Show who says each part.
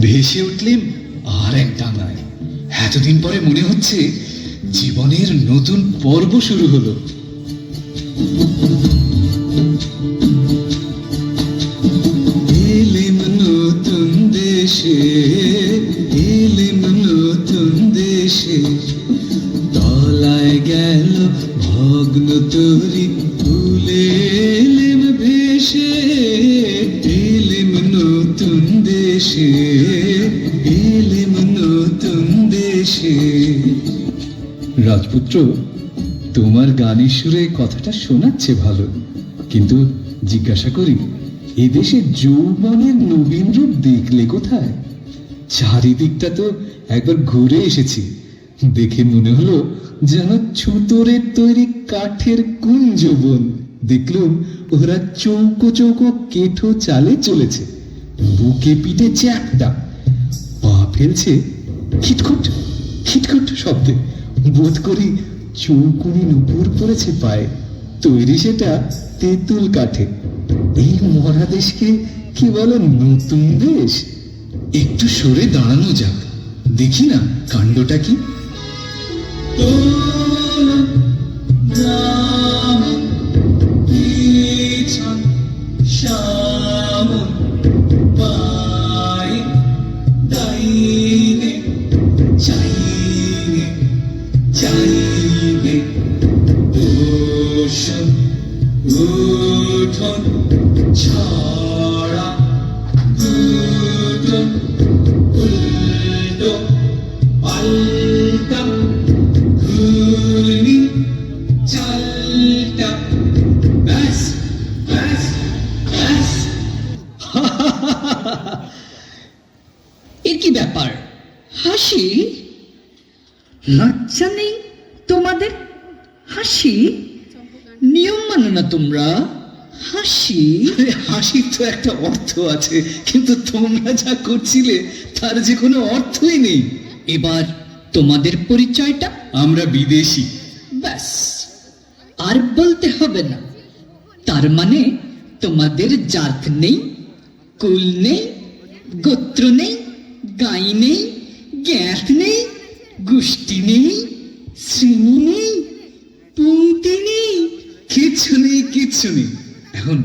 Speaker 1: ভেসে উঠলেন আর এক ডাঙায়। এতদিন পরে মনে হচ্ছে জীবনের নতুন পর্ব শুরু হলো। এলেম নতুন দেশে, এলেম নতুন দেশে। তলায় গেল ভগ্ন তরি তুলে এলেম ভেসে রাজপুত্র, তোমার গানের সুরে কথাটা শোনাচ্ছে ভালো। কিন্তু জিজ্ঞাসা করি, এদেশে যৌবনের নবীন রূপ দেখলে কোথায়? চারিদিকটা তো একবার ঘুরে এসেছি। দেখে মনে হলো যেন ছুতরের তৈরি কাঠের কুঞ্জবন দেখলুম ওরা চৌকো চৌকো কেঠো চালে চলেছে। বুকে পিঠে চ্যাপটা ফেলছে, খিটখুট খিটখুট শব্দে বোধ করি চৌকুনি নুপুর পড়েছে পায়ে। তৈরি সেটা তেঁতুল কাঠে। এই মহাদেশকে কি বলো নতুন দেশ? একটু সরে দাঁড়ানো যাক। দেখি না, কাণ্ডটা কি? শ্যামন দাইনে চাইনে
Speaker 2: ব্যাপার হাসি? লজ্জা নেই তোমাদের? হাসি? নিয়ম মানো না তোমরা। হাসি?
Speaker 1: হাসির তো একটা অর্থ আছে কিন্তু তোমরা যা করছিলে তার যে কোনো অর্থই নেই।
Speaker 2: এবার তোমাদের পরিচয়টা
Speaker 1: আমরা বিদেশি।
Speaker 2: ব্যাস আর বলতে হবে না। তার মানে তোমাদের জাত নেই কুল নেই গোত্র নেই গাই নেই গ্যাস নেই, গোষ্ঠী নেই, শ্রেণি নেই, পঙ্ক্তি নেই,
Speaker 1: কিছু নেই কিছু নেই। এখন